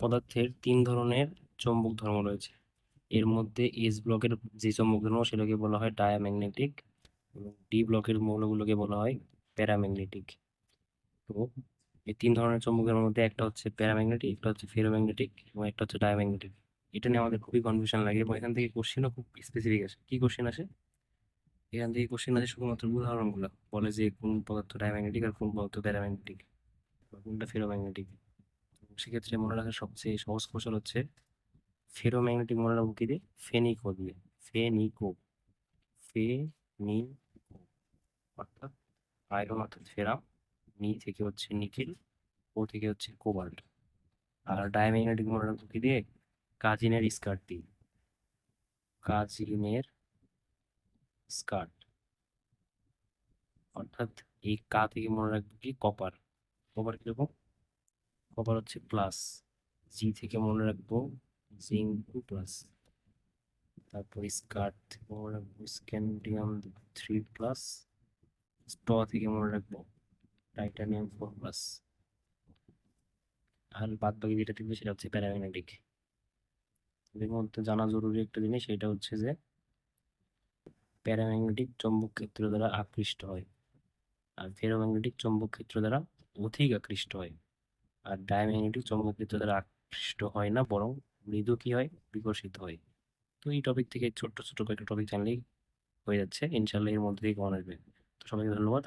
পদার্থের তিন ধরনের চৌম্বক ধর্ম রয়েছে। এর মধ্যে এস ব্লকের যে চৌম্বক ধর্ম, সেটাকে বলা হয় ডায়াম্যাগনেটিক এবং ডি ব্লকের মৌলগুলোকে বলা হয় প্যারাম্যাগনেটিক তো এই তিন ধরনের চৌম্বকের মধ্যে একটা হচ্ছে প্যারাম্যাগনেটিক একটা হচ্ছে ফেরোম্যাগনেটিক এবং একটা হচ্ছে ডায়াম্যাগনেটিক এটা নিয়ে আমাদের খুবই কনফিউশন লাগে এবং এখান থেকে কোশ্চেনও খুব স্পেসিফিক আসে। কি কোশ্চেন আসে? এখান থেকে কোশ্চেন আসে শুধুমাত্র উদাহরণগুলো। বলে যে কোন পদার্থ ডায়াম্যাগনেটিক আর কোন পদার্থ প্যারাম্যাগনেটিক কোনটা ফেরোম্যাগনেটিক সেক্ষেত্রে মনে রাখার সবচেয়ে সহজ কৌশল হচ্ছে ফেরোম্যাগনেটিক মনে রাখব কি দিয়ে ফেনিকো দিয়ে, ফেনিকো ফেনিকো, অর্থাৎ আয়রন অর্থাৎ ফেরাম, নি থেকে হচ্ছে নিকেল, ও থেকে হচ্ছে কোবাল্ট। আর ডায়াম্যাগনেটিক মনে রাখব কি দিয়ে কাজিনের স্কার্ট দিয়ে, কাজিনের স্কার্ট, অর্থাৎ এই কা থেকে মনে রাখব কি, কপার। কপার কীরকম? কপার হচ্ছে প্লাস জি থেকে মনে রাখব জিঙ্ক প্লাস তারপর স্কার্ট থেকে মনে রাখব স্ক্যান্ডিয়াম থ্রি প্লাস স্ট থেকে মনে রাখব টাইটানিয়াম ফোর প্লাস আর বাদ বাকি যেটা থাকবে সেটা হচ্ছে প্যারাম্যাগনেটিক এর মধ্যে জানা জরুরি একটা জিনিস, সেটা হচ্ছে যে প্যারাম্যাগনেটিক চৌম্বক ক্ষেত্র দ্বারা আকৃষ্ট হয়। আর ফেরোম্যাগনেটিক চৌম্বক ক্ষেত্র দ্বারা অধিক আকৃষ্ট হয়। আর ডায়াম্যাগনেটিক চৌম্বক ক্ষেত্র দ্বারা আকৃষ্ট হয় না, বরং মৃদু কি হয়? বিকশিত হয়। তো এই টপিক থেকে ছোট্ট ছোট্ট কয়েকটা টপিক জানলেই হয়ে যাচ্ছে। ইনশাল্লাহ এর মধ্যে দিয়ে কমন আসবে? তো সবাইকে ধন্যবাদ।